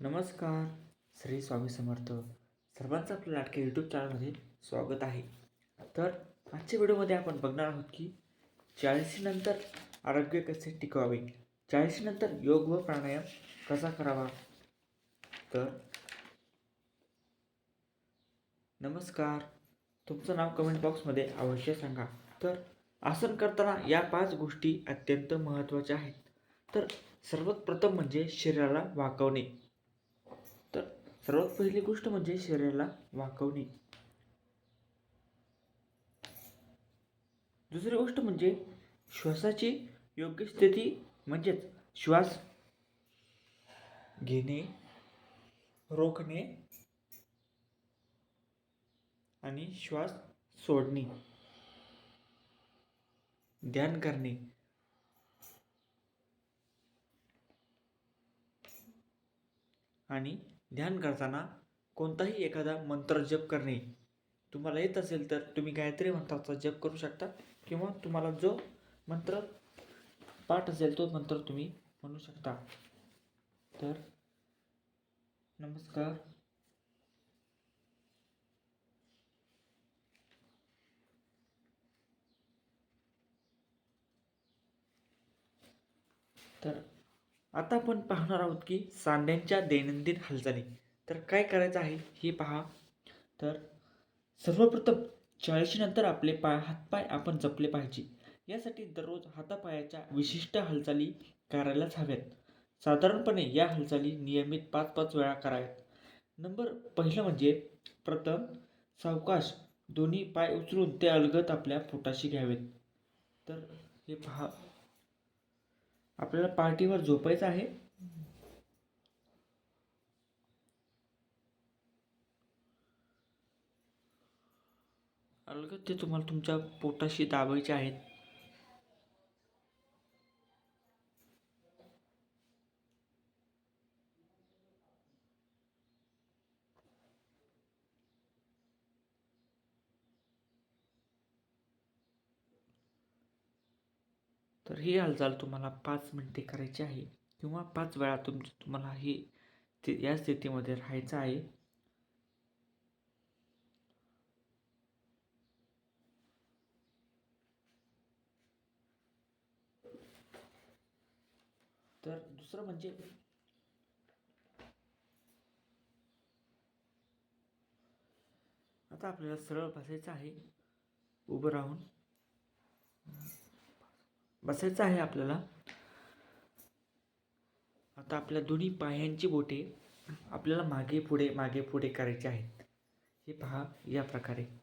नमस्कार. श्री स्वामी समर्थ. सर्वांचं आपल्या लाटक्या यूट्यूब चॅनलमध्ये स्वागत आहे. तर आजच्या व्हिडिओमध्ये आपण बघणार आहोत की चाळीसीनंतर आरोग्य कसे टिकवावे? चाळीसीनंतर योग व प्राणायाम कसा करावा? तर नमस्कार. तुमचं नाव कमेंट बॉक्समध्ये अवश्य सांगा. तर आसन करताना या पाच गोष्टी अत्यंत महत्त्वाच्या आहेत. तर सर्वात प्रथम म्हणजे शरीराला वाकवणे. सर्वात पहिली गोष्ट म्हणजे शरीराला वाकवणे. दुसरी गोष्ट म्हणजे श्वासाची योग्य स्थिती म्हणजेच श्वास घेणे रोखणे आणि श्वास सोडणे. ध्यान करणे. आणि ध्यान करताना कोणताही एखादा मंत्र जप करणे तुम्हाला येत असेल तर तुम्ही गायत्री मंत्राचा जप करू शकता किंवा तुम्हाला जो मंत्र पाठ असेल तो मंत्र तुम्ही म्हणू शकता. तर नमस्कार. तर आता आपण पाहणार आहोत की सांड्यांच्या दैनंदिन हालचाली. तर काय करायचं आहे हे पहा. तर सर्वप्रथम चाळीशीनंतर आपले पाय हातपाय आपण जपले पाहिजे. यासाठी दररोज हातापायाच्या विशिष्ट हालचाली करायलाच हव्यात. साधारणपणे या हालचाली नियमित पाच पाच वेळा कराव्यात. नंबर पहिलं म्हणजे प्रथम सावकाश दोन्ही पाय उचलून ते अलगत आपल्या पोटाशी घ्यावेत. तर हे पहा. आपल्याला पार्टीवर झोपायचं आहे. अलगद ते तुम्हाला तुमच्या पोटाशी दाबायचे आहेत. ही हालचाल तुम्हाला पाच मिनटे करायची आहे किंवा पाच वेळा तुमचं तुम्हाला ही या स्थितीमध्ये राहायचं आहे. तर दुसरं म्हणजे आता आपल्याला सरळ बसायचं आहे. उभं राहून. बसायचं आहे आपल्याला. आता आपल्या दोन्ही पायांची बोटे आपल्याला मागे पुढे मागे पुढे करायचे आहेत. हे पहा या प्रकारे.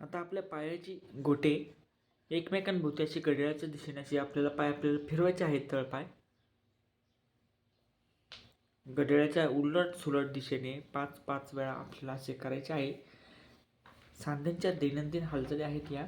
आता आपल्या पायाची गोटे एकमेकांभोवती अशी घड्याळाच्या दिशेने अशी आपल्याला पाय आपल्याला फिरवायचे आहेत तळपाय. घड्याळाच्या उलट सुलट दिशेने पाच पाच वेळा आपल्याला असे करायचे आहे. सांध्यांच्या दैनंदिन हालचाली आहेत या.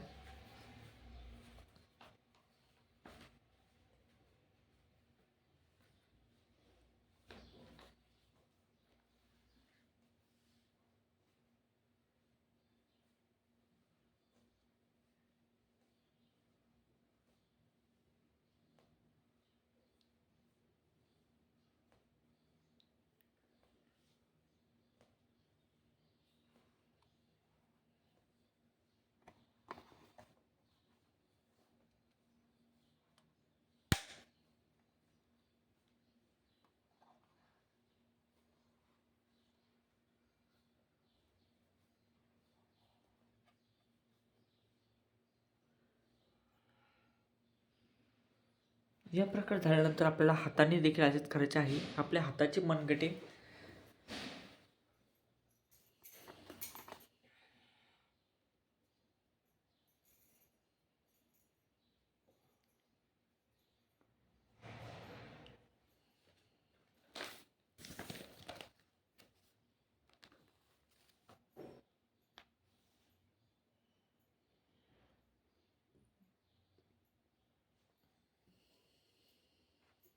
या प्रकार झाल्यानंतर आपल्याला हाताने देखील असेच करायचे आहे. आपल्या हाताचे मनगटे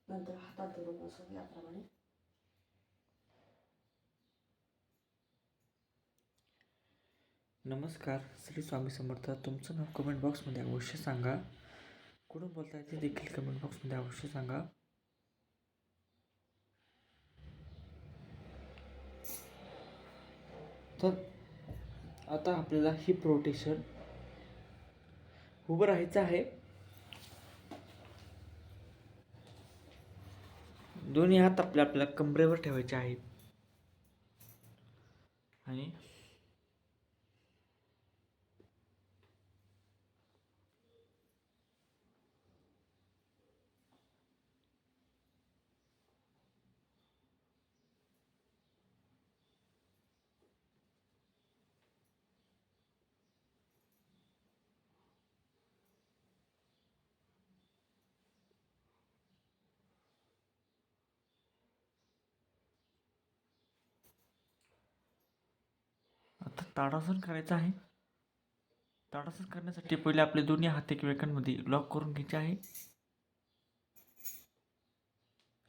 नंतर हातात याप्रमाणे नमस्कार श्री स्वामी समर्थ. तुमचं नाव कमेंट बॉक्समध्ये अवश्य सांगा. कुठून बोलताय ते देखील कमेंट बॉक्समध्ये अवश्य सांगा. तर आता आपल्याला ही प्रोटेशन उभं राहायचं आहे. दोन्ही हात आपल्या आपल्या कमरेवर ठेवायचे आहेत. आणि ताडासन करायचं आहे. ताडासन करण्यासाठी पहिले आपले दोन्ही हात एकमेकांमध्ये लॉक करून घ्यायचे आहे.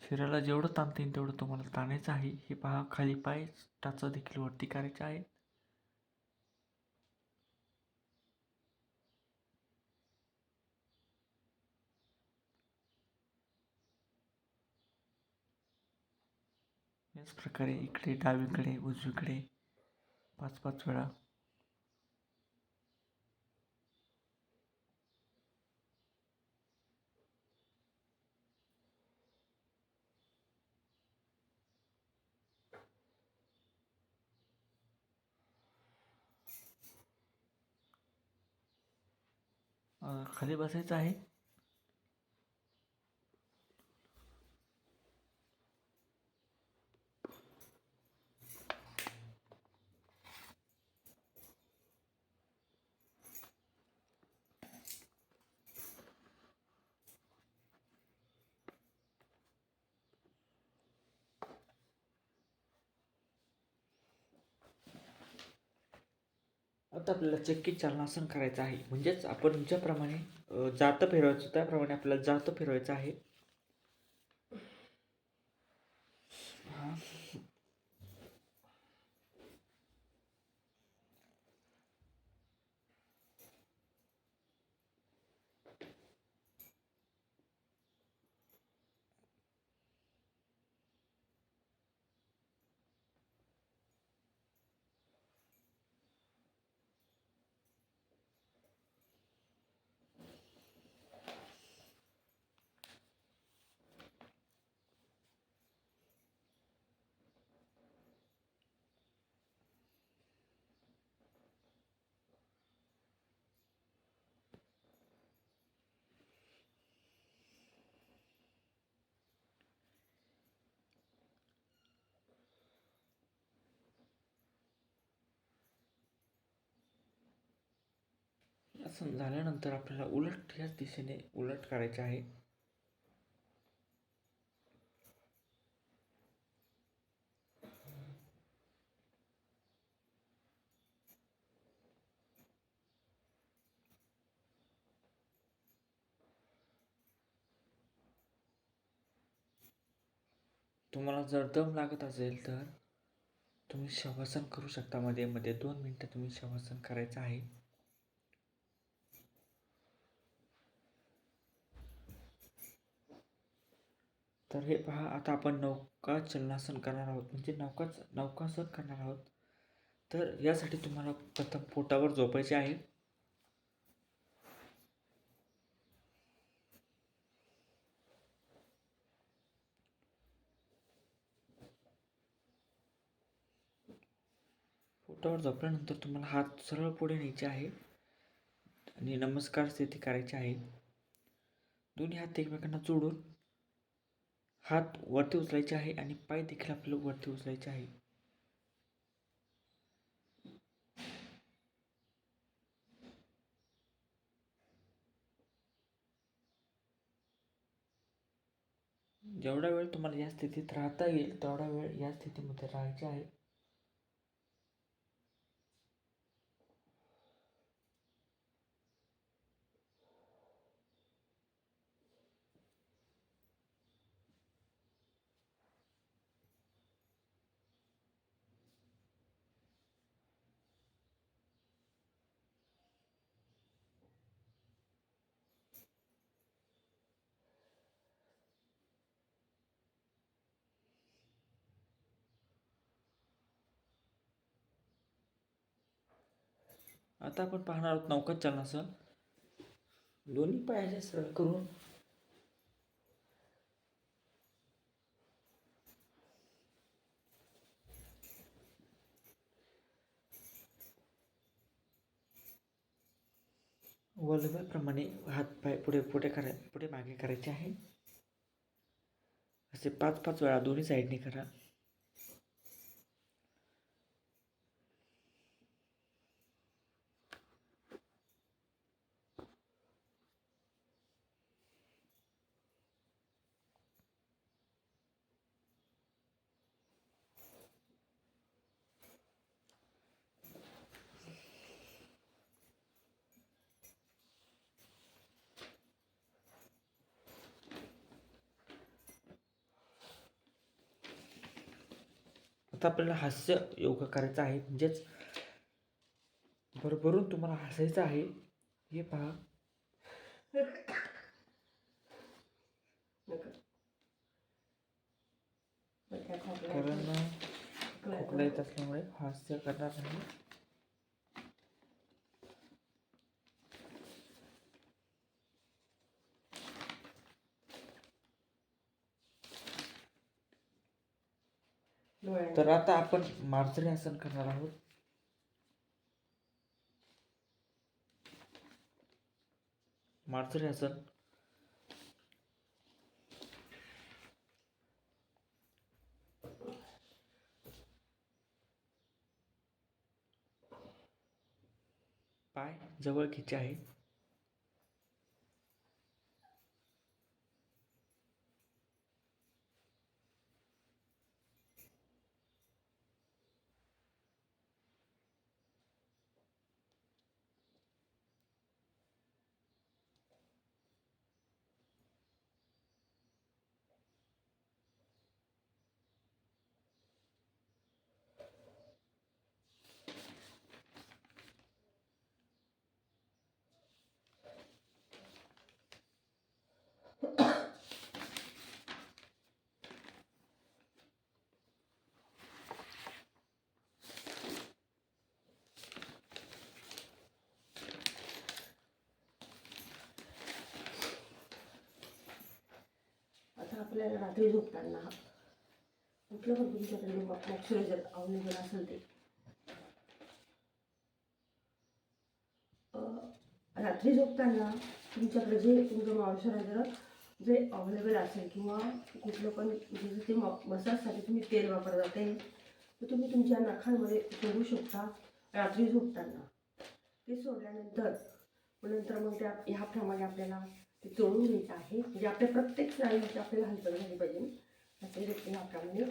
शरीराला जेवढं ताणता येईल तेवढं तुम्हाला ताणायचं आहे. हे पहा खाली पाय टाचा देखील वरती करायचे आहे. याच प्रकारे इकडे डावीकडे उजवीकडे पाच पाच वेळा खाली बसायचं आहे. फक्त आपल्याला चक्की चालनासन करायचं आहे. म्हणजेच आपण ज्याप्रमाणे जातं फिरवायचं त्याप्रमाणे आपल्याला जातं फिरवायचं आहे हा. असं झाल्यानंतर आपल्याला उलट याच दिशेने उलट करायचे आहे. तुम्हाला जर दम लागत असेल तर तुम्ही शवासन करू शकता. मध्ये मध्ये दोन मिनटं तुम्ही शवासन करायचं आहे. तर हे पहा आता आपण नौका चलनासन करणार आहोत. म्हणजे नौकाच नौकासन करणार आहोत. तर यासाठी तुम्हाला प्रथम पोटावर झोपायचे आहे. पोटावर झोपल्यानंतर तुम्हाला हात सरळ पुढे न्यायचे आहे आणि नमस्कार स्थिती करायची आहे. दोन्ही हात एकमेकांना जोडून हात वरती उचलायचे आहे आणि पाय देखील आपल्याला वरती उचलायचे आहे. जेवढा वेळ तुम्हाला या स्थितीत राहता येईल तेवढा वेळ या स्थितीमध्ये राहायचे आहे. आता आपण पाहणार आहोत नौका चालनासह दोन्ही पायाच्या सरळ करून. वल्गव्याप्रमाणे हात पाय पुढे पुढे कराय पुढे मागे करायचे आहे. असे पाच पाच वेळा दोन्ही साईडने करा. आता आपल्याला हास्य योगा करायचा आहे. म्हणजेच भरभरून तुम्हाला हसायचं आहे. हे पहा. कारण खोकला येत असल्यामुळे हास्य करणार नाही. तर आता आपण मार्जरी आसन करणार आहोत. मार्जरी आसन. पाय जवळ घ्यायचे आहे आता आपल्याला रात्री झोपताना कुठलं पण तुमच्याकडे मॉइश्चरायझर अवेलेबल असेल ते. रात्री झोपताना तुमच्याकडे जे तुमचं मॉइश्चरायझर जे अवेलेबल असेल किंवा कुठलं पण जसं ते मॉ मसाजसाठी तुम्ही तेल वापरता ते तर तुम्ही तुमच्या नखांमध्ये सोडू शकता रात्री झोपताना. ते सोडल्यानंतर नंतर मग त्या ह्याप्रमाणे आपल्याला ते चोळून घ्यायचं आहे. म्हणजे आपल्या प्रत्येक स्नायूची आपल्याला हालचाल झाली पाहिजे असे व्यक्ती ह्याप्रमाणे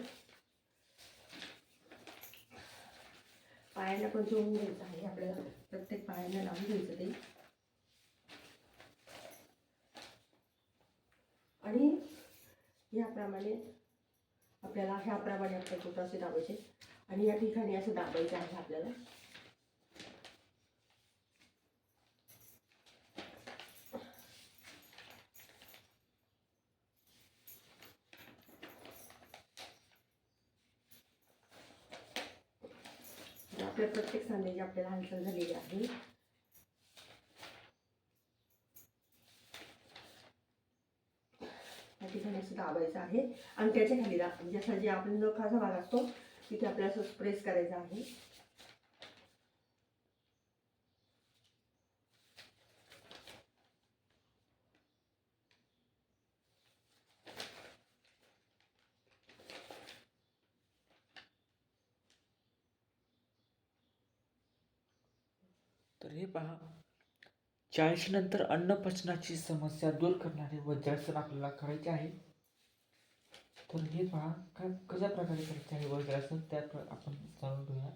पायांना पण चोळून घ्यायचं आहे. आपल्याला प्रत्येक पायांना लावून घ्यायचं ते. आणि याप्रमाणे आपल्याला ह्याप्रमाणे आपल्या कुठं असे दाबायचे. आणि या ठिकाणी असं दाबायचं आहे आपल्याला. आपल्या प्रत्येक सांध्याची आपल्याला हालचाल झालेली आहे. त्या ठिकाणी असं दाबायचं आहे. आणि त्याच्याखाली दा म्हणजे जे आपण नखाचा भाग असतो तिथे आपल्याला असं प्रेस करायचं आहे. पहा. चाळीशी नंतर समस्या दूर करणारे वज्रासन आपल्याला करायचे आहे. तर हे पहा काय कशा प्रकारे करायचे आहे वज्रासन? त्यात आपण जाणून घेऊया.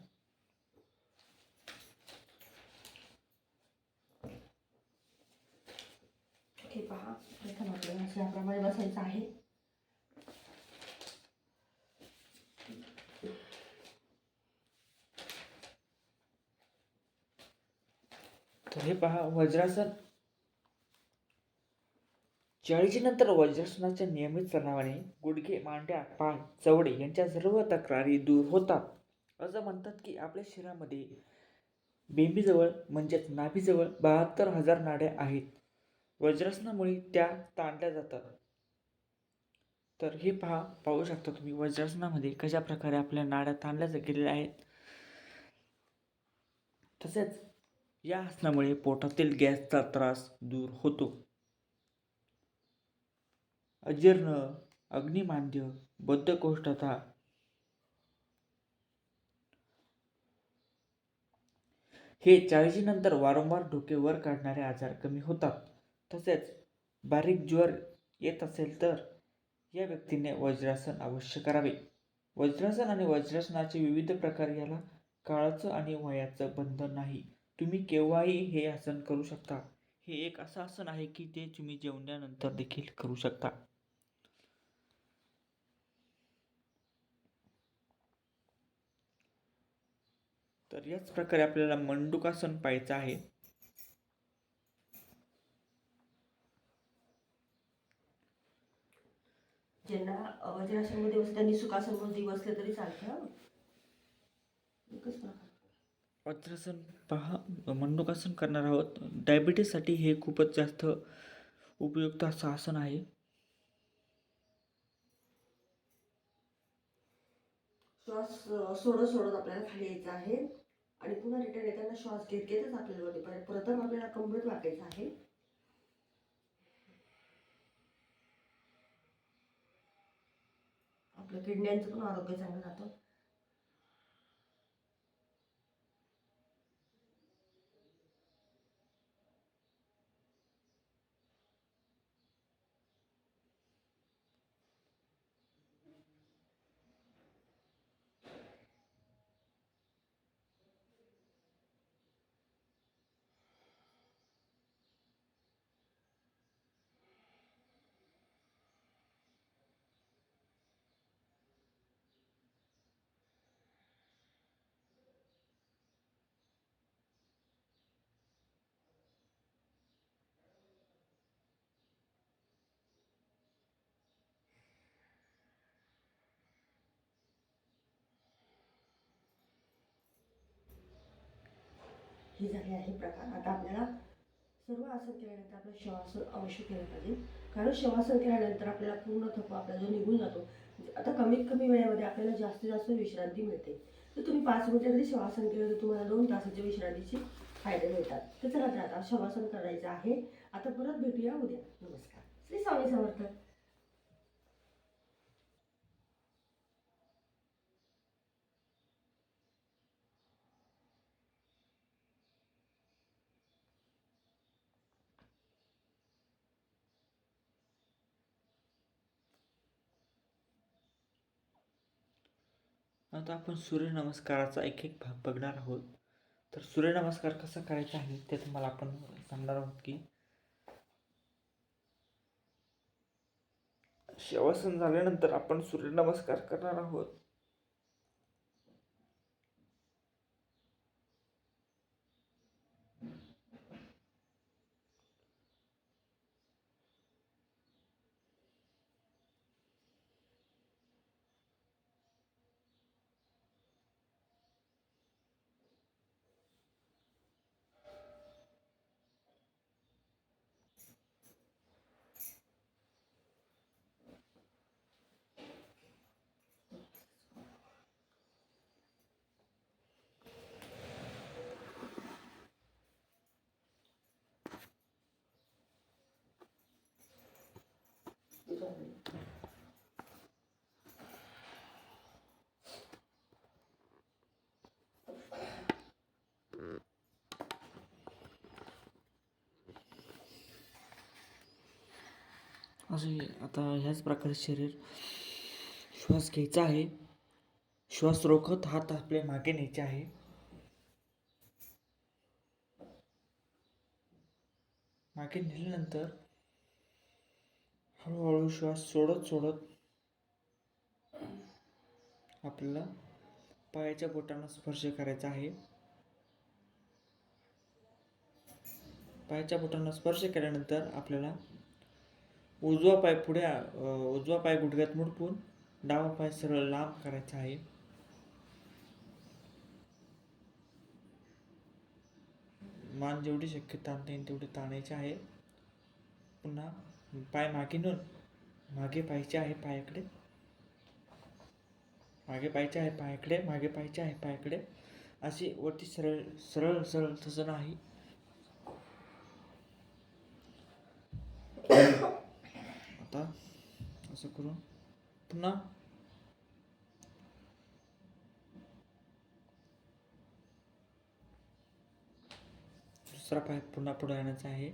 हे पहा प्रथम आपल्याला असं बसायचं आहे. तर हे पहा वज्रासन. चाळीशी नंतर वज्रासनाच्या नियमित सरावाने गुडघे मांड्या पाय चवडे यांच्या सर्व तक्रारी दूर होतात. असं म्हणतात की आपल्या शरीरामध्ये बेंबीजवळ म्हणजेच नाभीजवळ बहात्तर हजार नाड्या आहेत. वज्रासनामुळे त्या ताणल्या जातात. तर हे पहा पाहू शकता तुम्ही वज्रासनामध्ये कशा प्रकारे आपल्या नाड्या ताणल्या जा- गेलेल्या आहेत. तसेच या आसनामुळे पोटातील गॅसचा त्रास दूर होतो. अजीर्ण अग्निमांद्य बद्धकोष्ठता हे चाळीशीनंतर वारंवार डोके वर काढणारे आजार कमी होतात. तसेच बारीक ज्वर येत असेल तर या व्यक्तीने वज्रासन अवश्य करावे. वज्रासन आणि वज्रासनाचे विविध प्रकार याला काळाचं आणि वयाचं बंधन नाही. तुम्ही केव्हाही हे आसन करू शकता. हे एक असं आसन आहे की ते तुम्ही जेवण्यानंतर देखील करू शकता. तर याच प्रकारे आपल्याला मंडूकासन पाहायचं आहे. ज्यांना वज्रासनमध्ये बसले त्यांनी सुखासनमध्ये बसले तरी चालतं एकच प्रकार. वज्रासन पहा मंडोकासन करणार आहोत. डायबिटीससाठी हे खूपच जास्त उपयुक्त असं आसन आहे. श्वास सोडत सोडत आपल्याला खाली यायचं आहे. आणि पुन्हा रिटर्न येताना श्वास घेत घेतच आपल्याला वरती पाहिजे प्रथम आपल्याला कंबरत वाकायचं आहे. आपल्या किडण्यांचं पण आरोग्य चांगलं राहतं. हे झाले आहे प्रकार. आता आपल्याला सर्व आसन केल्यानंतर आपलं शवासन अवश्य केलं पाहिजे. कारण शवासन केल्यानंतर आपल्याला पूर्ण थकवा आपला जो निघून जातो म्हणजे आता कमीत कमी वेळेमध्ये आपल्याला जास्तीत जास्त विश्रांती मिळते. तर तुम्ही पाच मिनिटं जरी शवासन केलं तर तुम्हाला दोन तासाच्या विश्रांतीचे फायदे मिळतात. तर चला तर आता शवासन करायचं आहे. आता परत भेटूया उद्या. नमस्कार. श्री स्वामी समर्थ. आता आपण सूर्यनमस्काराचा एक एक भाग बघणार आहोत. तर सूर्यनमस्कार कसा करायचा आहे ते तुम्हाला आपण सांगणार आहोत की शवासन झाल्यानंतर आपण सूर्यनमस्कार करणार आहोत. असे आता ह्याच प्रकारे शरीर श्वास घ्यायचा आहे. श्वास रोखत हात आपले मागे न्यायचे आहे. मागे नेल्यानंतर हळूहळू श्वास सोडत सोडत आपल्याला पायाच्या बोटांना स्पर्श करायचा आहे. पायाच्या बोटांना स्पर्श केल्यानंतर आपल्याला उजवा पाय पुढे उजवा पाय गुडघ्यात मुडपून डावा पाय सरळ लांब करायचा आहे. मान जेवढी शक्य ताणता येईल तेवढी ताणायचे आहे. पुन्हा पाय मागे नेऊन मागे पाहिजे आहे पायाकडे. मागे पाहिजे आहे पायाकडे. मागे पाहिजे आहे पायाकडे. अशी वरती सरळ सरळ सरळ तसं नाही. आता असं करून पुन्हा. दुसरा पाय पुन्हा पुढे आणायचा आहे.